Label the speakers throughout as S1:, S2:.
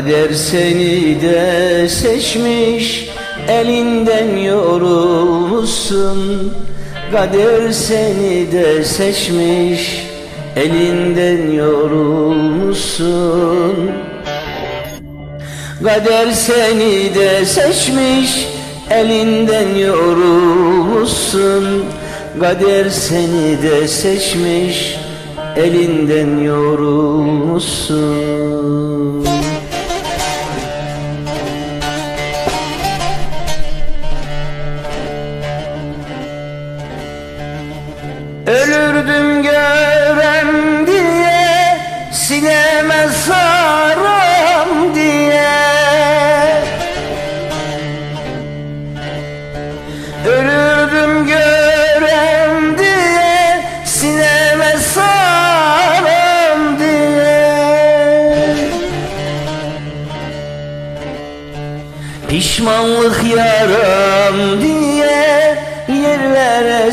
S1: Kader seni de seçmiş Elinden yorulmuşsun. Kader seni de seçmiş Elinden yorulmuşsun. Kader seni de seçmiş Elinden yorulmuşsun. Kader seni de seçmiş Elinden yorulmuşsun Ölürdüm görem diye Sineme saram diye. Ölürdüm görem diye Sineme saram diye. Pişmanlık yaram diye yerlere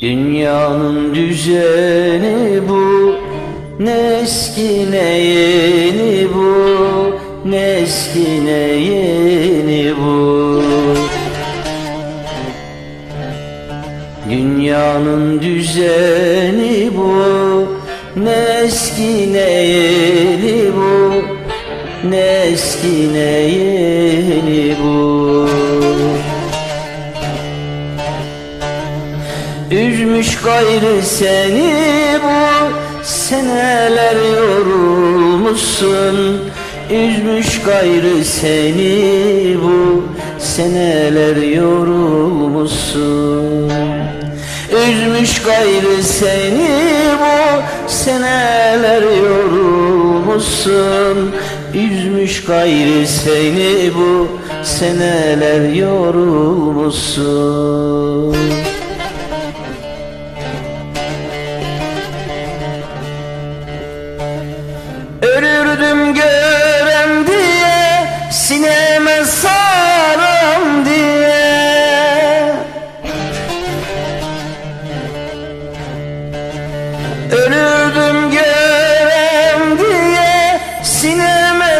S1: Dünyanın düzeni bu Ne eski ne yeni bu Ne eski ne yeni bu. Dünyanın düzeni bu Ne eski ne yeni bu Ne eski ne yeni bu Üzmüş gayrı seni bu seneler yorulmuşsun. Üzmüş gayrı seni bu seneler yorulmuşsun. Üzmüş gayrı seni bu seneler yorulmuşsun. Üzmüş gayrı seni bu seneler yorulmuşsun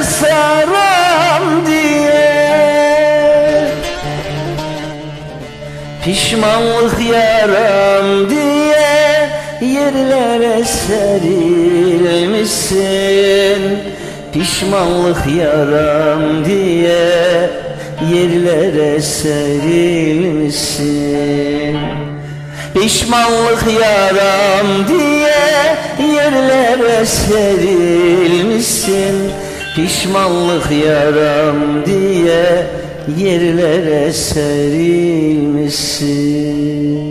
S1: saram diye. Pişmanlık yaram diye yerlere serilmişsin. Pişmanlık yaram diye yerlere serilmişsin. Pişmanlık yaram diye yerlere serilmişsin Pişmanlık yaram diye yerlere serilmişsin